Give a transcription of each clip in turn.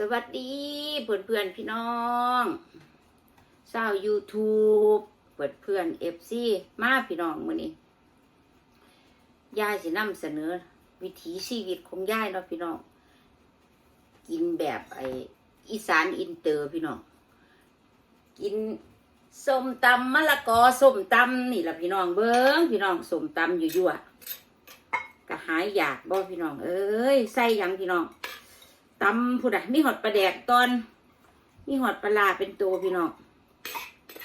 สวัสดีเพื่อนเพื่อนพี่น้องชาว YouTube เปิดเพื่อนเอฟซีมาพี่น้องมื้อนี้ยายสินำเสนอ วิถีชีวิตของยายเนาะพี่น้อง กินแบบไออีสานอินเตอร์พี่น้อง กินส้มตำมะละกอส้มตำนี่ละพี่น้องเบิ้งพี่น้องส้มตำอยู่ยั่วๆก็หายอยากบ่พี่น้อง เอ้ยใส่ยังพี่น้อง ตำผู้ใดมีหอดปลาแดกตอนมีหอดปลาลาเป็นตัวพี่น้อง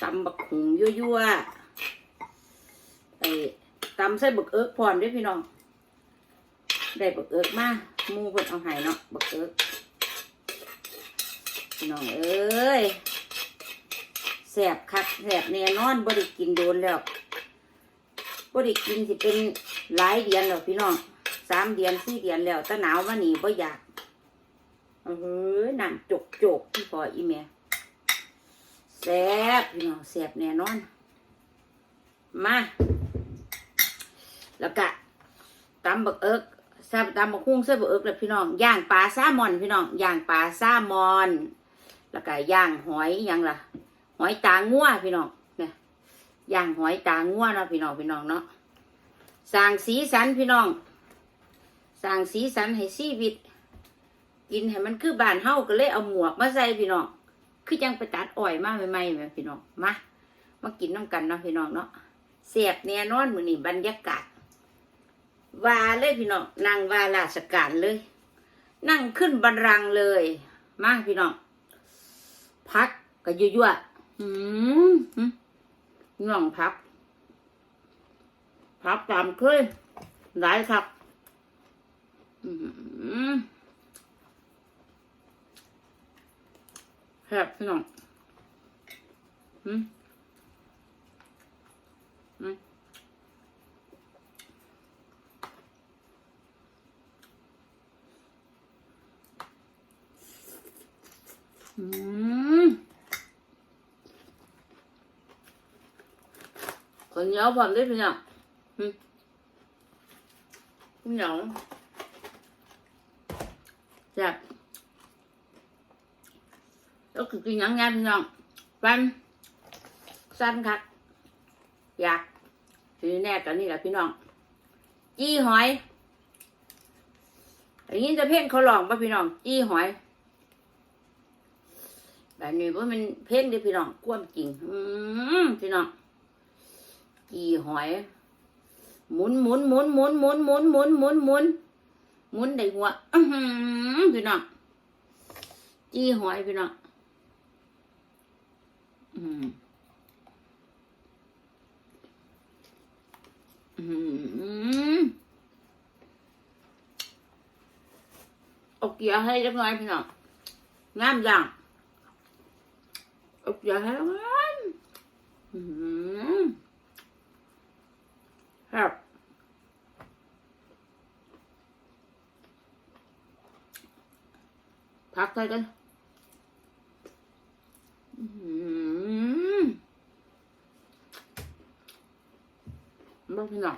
ตำบักหุงยั่วๆไอ้ตำใส่บักเอิกพร้อมด้วยพี่น้องได้บักเอิกมามูเพิ่นเอาให้เนาะบักเอิกพี่น้องเอ้ยแสบคักแสบแน่นอนบ่ได้กินโดนแล้วบ่ได้กินสิเป็นหลายเดือนแล้วพี่น้องสามเดือนสี่เดือนแล้วตะหนาวมานี่บ่อยาก เออนั่นจกจกพี่พออีเมียแซ่บพี่น้องแซ่บแน่นอน มา แล้วก็ตำบักเอิกแซ่บตำบักคุ้งแซ่บบักเอิกแล้วพี่น้อง ย่างปลาซลมอน พี่น้อง ย่างปลาซลมอน แล้วก็ย่างหอยอิหยังล่ะ หอยตางัวพี่น้อง เนี่ยย่างหอยตางัวเนาะพี่น้องพี่น้องเนาะ สร้างสีสันพี่น้อง สร้างสีสันให้ชีวิต กินให้มันคือบ้านเฮาก็เลยเอาหมวกมาใส่พี่น้อง คือจังไปตัดอ้อยมาใหม่ๆแม่พี่น้อง มา มากินน้ำกันเนาะพี่น้องเนาะเสียบแน่นอนมือนี้บรรยากาศว่าเลยพี่น้องนั่งว่าราชการเลย นั่งขึ้นบันลังเลย มาพี่น้อง พักก็ยั่วๆหืมหืมน้องพัก พักตามเคยหลายครับ อืม แซ่บพี่น้องอืมอืมอืมคนเหนียวพร้อมด้พี่น้องอืมเหนียวแซ่บ กินยังไงพี่น้องปันสั้นคักอยากทีแน่กันนี่แหละพี่น้อง จี้หอยอย่างนี้จะเพ่งเขาลองป่ะพี่น้อง จี้หอยแบบนี้ว่ามันเพ่งด้พี่น้องกวนจริง อืมพี่น้อง จี้หอย หมุนหมุนหมุนหมุนหมุนหมุนหมุนหมุนหมุนหมุนได้หัวอือหือพี่น้อง จี้หอยพี่น้อง อืม อืมเอาเกียให้เรียบร้อยพี่น้องงามจังเอาเกียให้เรียบร้อยอืมครับพักใส่กันอืม บ้าพี่น้อง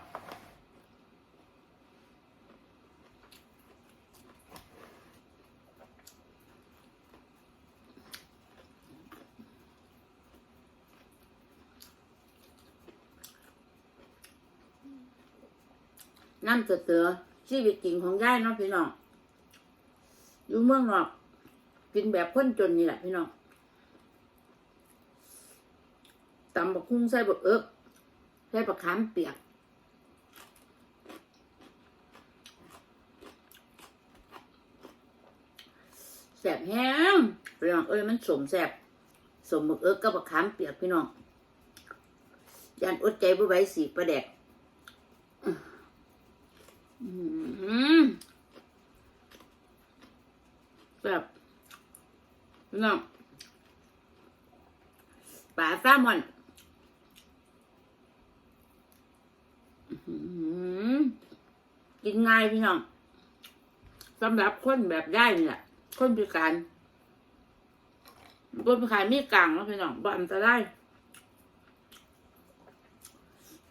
น้ำเสือชีวิตจริงของยายเนาะพี่น้อง อยู่เมืองนอกกินแบบคนจนนี่แหละพี่น้องตำบักคุ้งใส่บักเอิก ใส่บักขามเปียกแสบแห้งพี่น้องเอ้ยมันสมแสบสมบักเอิกกับบักขามเปียกพี่น้องยันอดใจบ่ไหว้สีประแดกแสบพี่น้องปลาแซลมอนอื้อหือ กินง่ายพี่น้องสำหรับคนแบบได้เนี่แหละคนพิการคนพิการมีกลางแล้วพี่น้องบ่อันตราย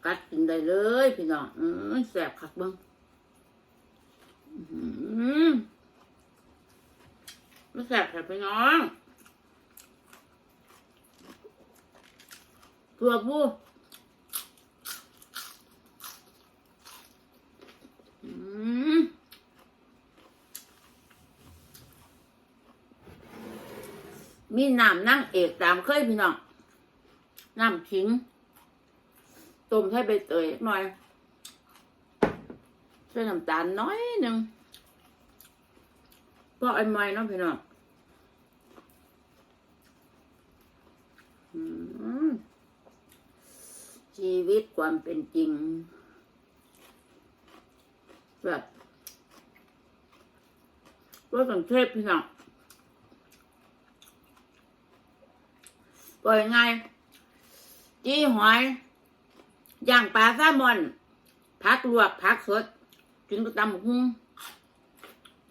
กัดกินได้เลยพี่น้องอือแสบคักเบิ้งอื้อหือมันแสบแผลพี่น้องตัวผู้อื มีน้ำนั่งเอกตามเคยพี่น้องน้ำขิงต้มให้ใบเตยหน่อยใส่น้ำตาลน้อยหนึ่งพราะไอ้ไม้เนาะพี่น้องชีวิตความเป็นจริง แบบว่าสังเทพพี่น้องปล่อยไงจี้หอยย่างปลาแซลมอนผักลวกผักสดกินกับตำหุ้ง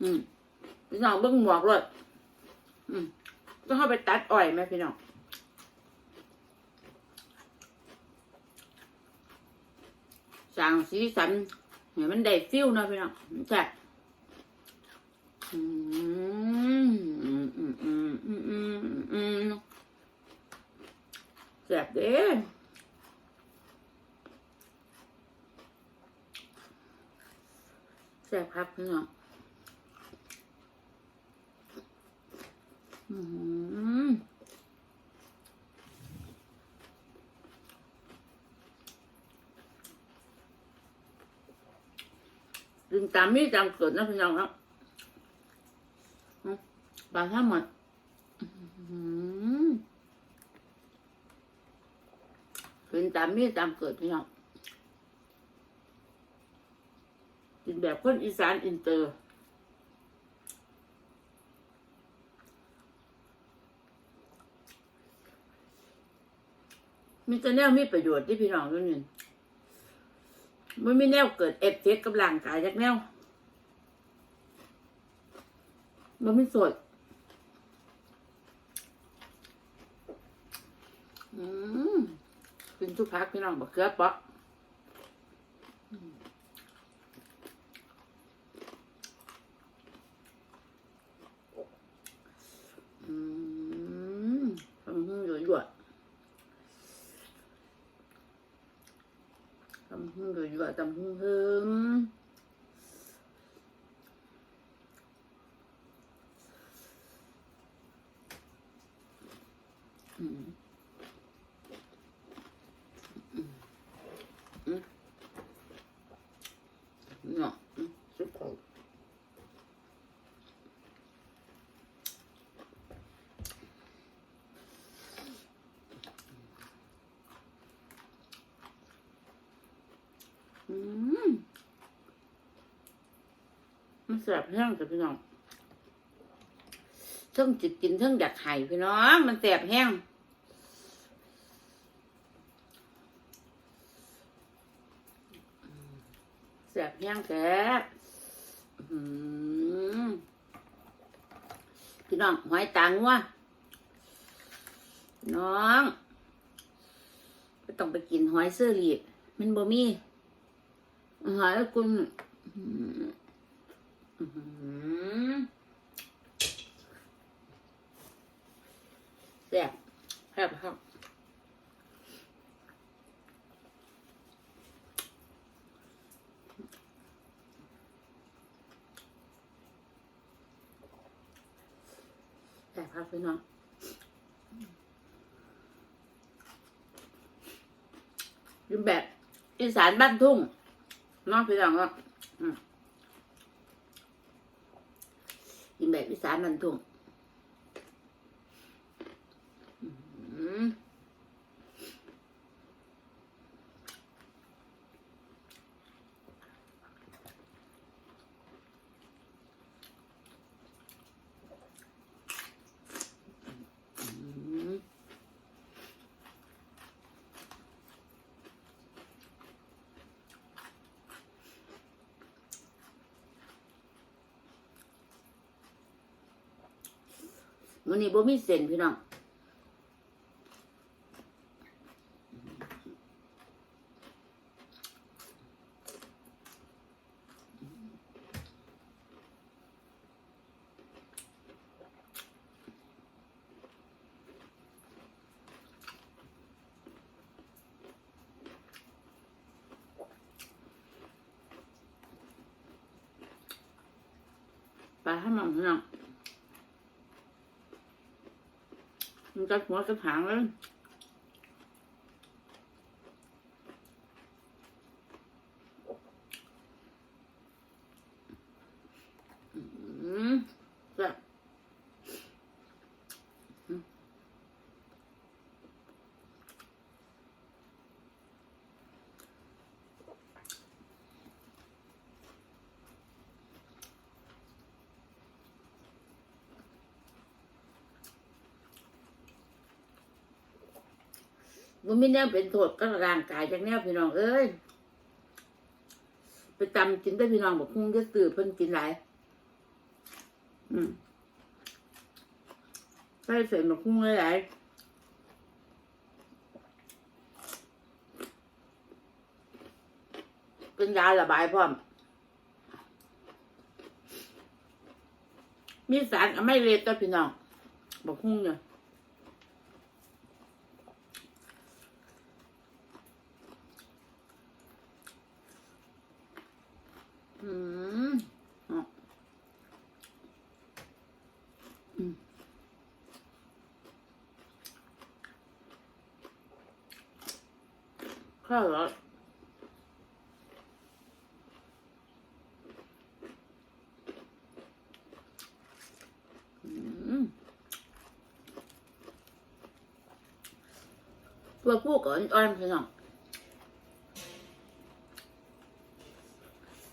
อืมพี่น้องเบิ่งหมวกเลยอืมต้องเข้าไปตัดอ้อยไหมพี่น้องสั่งสีสัน เห็นมันได้ฟิลนะพี่น้องแซ่แซ่บเด้แซ่บครับพี่น้องอืม ดึงตามมีตามเกิดนะพี่น้องครับอืมปลาท่าหมดอืมดึงตามมีตามเกิดพี่น้องกินแบบคนอีสานอินเตอร์มีแต่แนวมีประโยชน์ที่พี่น้องด้วยนี่ มันไม่แนวเกิดเอฟเฟกต์กับร่างกายจากแนวมันไม่สด อืมเป็นทุกพักพี่น้องบักเกลือปะอืมทำหุ่นหยวดๆทำหุ่นหยวดๆทำหุ่นเฮิมอืมอืมอืมเนาะอืม สุดโต่งมันแสบแห้งจ้ะพี่น้องเทั้งจิตกินเทั้งอยากไห้พี่น้อง มันแสบแห้งแสบแห้งแสบ พี่น้องหอยตางัวน้องก็ต้องไปกินหอยเสื้อรีดมันบ่มีหอยกุนอืมอื้อหือแซ่บแซ่บครับแซ่บครับ พี่น้องกินแบบอีสานบ้านทุ่งน้องพี่น้องก็อืมกินแบบอีสานบ้านทุ่ง มันนี่บ่มีเส้นพี่น้อง把它弄弄。 จะหัวกระถางเลยอืมแบบ มันไม่แน่เป็นโทษก็ร่างกายจากแนวพี่น้องเอ้ยไปจำกินได้พี่น้องบอกคงจะตื่นเพิ่นกินหลายอืมใส่เสร็จบอกคงหลายเป็นยาระบายพร้อมมีสารอะไม่เลตตัวพี่น้องบอกคงเนี่ย อืมอะอืมข้าวเหร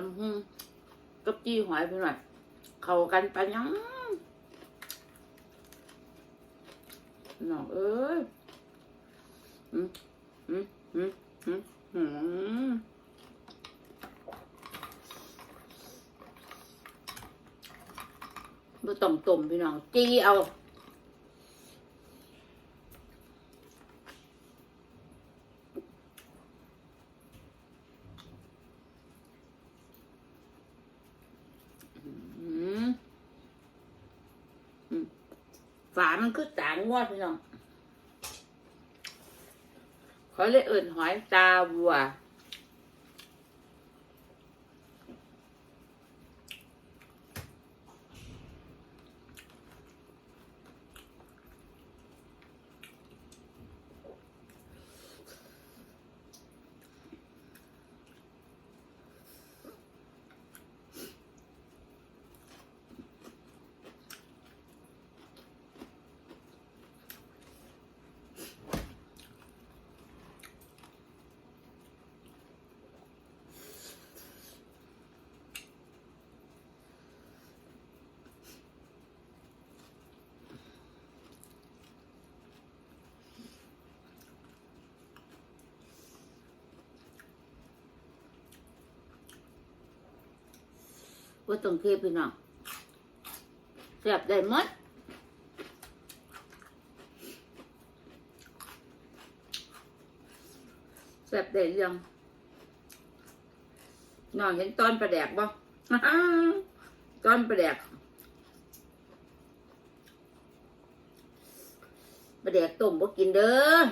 ตำหูกับจี้หอยไปหน่อยเข้ากันปะยังน้องเอ้ยอืมอืมอืมอืมอืมบ่ต้มต้มพี่น้องจี้เอาอืมอืมฝา มันคือต่างงวดพี่น้องเขาเลยเอื่นหอยตาบัว ว่าต้องเทพี่น้องแซ่บได้หมดแซ่บได้เรื่องน้องเห็นตอนประแดกบ่ตอนประแดกประแดกต้มบ่กินเด้อม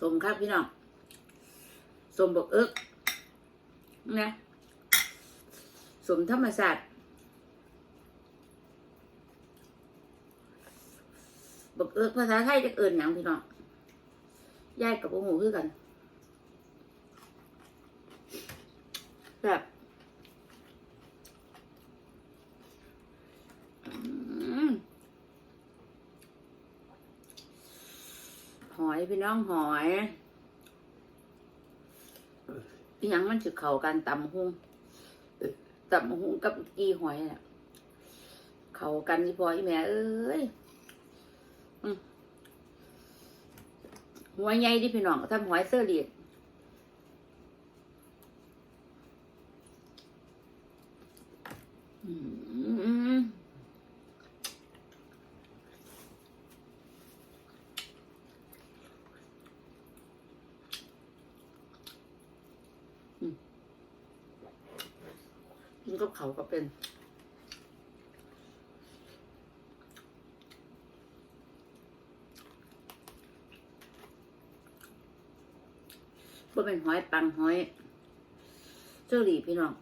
สม ครับพี่น้องสมบกเอิกนะสมธรรมศาสตร์บกเอิกภาษาไทยจะเอิ่อหยังพี่น้องยายกับโอหูคือกันแบบอืม หอย พี่น้องหอยอีหยังมันจะเข่ากันตำหุงตำหุงกับกีหอยน่ยเข่ากันนี่พออีแม่เอ้ยหัวใหญ่ที่พี่น้องทำหอยเสื้อเลียดอืมอืมกินกับ เขาวก็เป็นก็เป็นหอยปังหอยเจ้าหลีพี่น้อง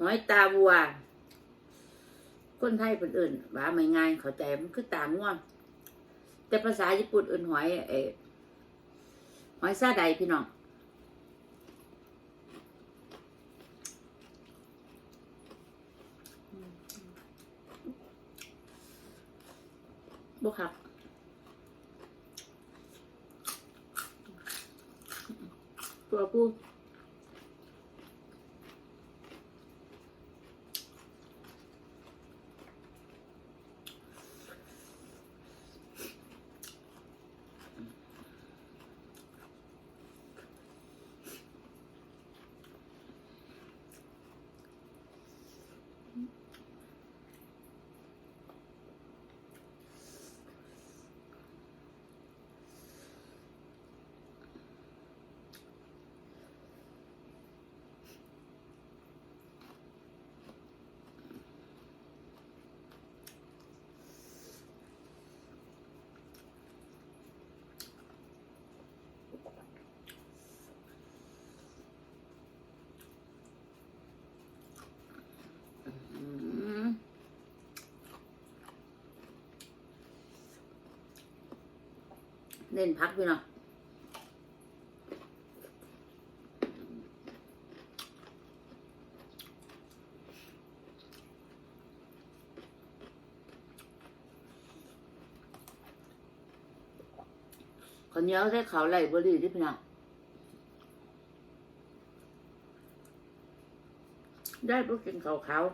หอยตาวัว คนไทยเป็นอื่นว่าไม่ง่ายเข้าใจมันคือตาง่วง แต่ภาษาญี่ปุ่นอื่นหอยเอหอยซาไดพี่น้อง บุครับ ตัวผู้อืม เล่นพักพี่น้องคนเหนี้ยวได้เขาวไหลบรีที่พี่น้องได้พวกกินเขาวขาว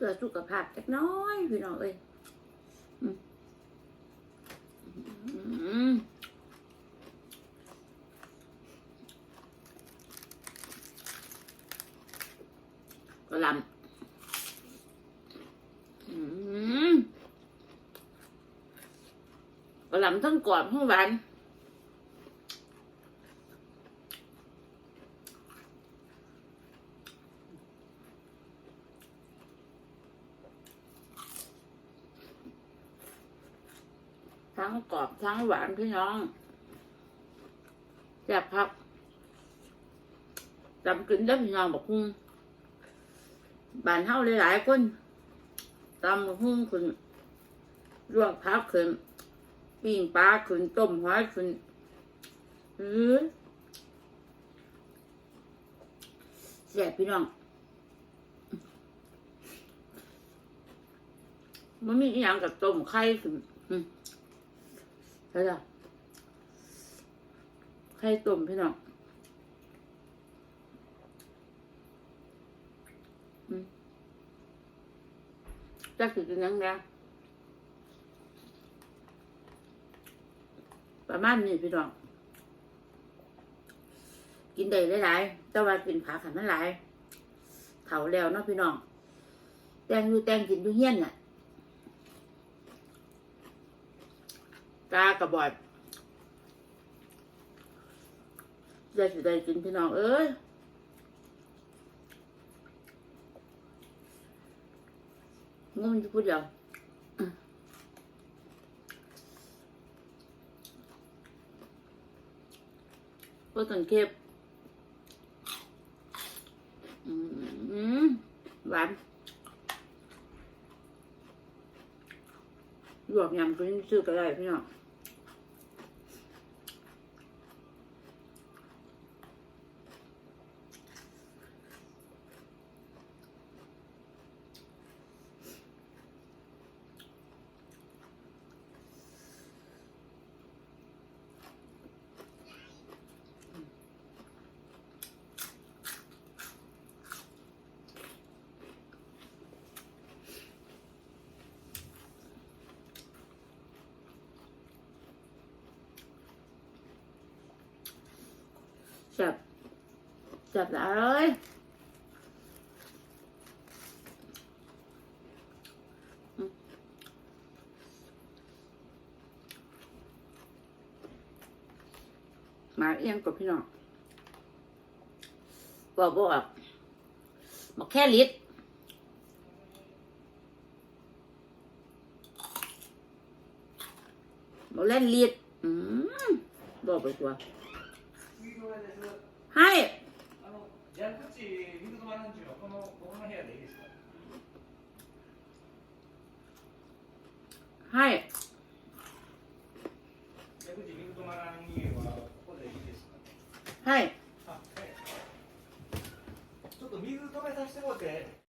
พื่อสุขภาพจักน้อยพี่น้องเอ้ยกระหลำกระหลำทั้งกรอบทั้งหวาน ทั้งหวานพี่น้องแซ่บครับจำกินได้พี่น้องบอกหุ้งบานเฮาหลายๆคนตำบักหุ้งขึ้นลวกผักขึ้นปิ้งปลาขึ้นต้มหอยขึ้นหรือแซ่บพี่น้องมันมีอย่างกับต้มไข่ขึ้นอืม ใช่จ้ะไข่ต้มพี่น้องจักสิกินยังไงประมาณนี้พี่น้อง กินได้หลายๆแต่ว่ากินผักขันมันหลายเถาแล้วเนาะพี่น้อง แตงอยู่แตงกินอยู่เฮี้ยนน่ะ กากระบอดได้สิได้กินพี่น้องเอ้ยงงจะพูดเดียวก็สังเกตหวานลวกยำก็ยังซื้อก็ได้พี่น้อง จับจับเลยอืมมาเอียงกับพี่น้องบอกบอกบอกแค่ลิตรบอกเล่นลิตรอืมบอกไปกว่า はい。ち、はい。はい。ちょっと水止めさせてもらって。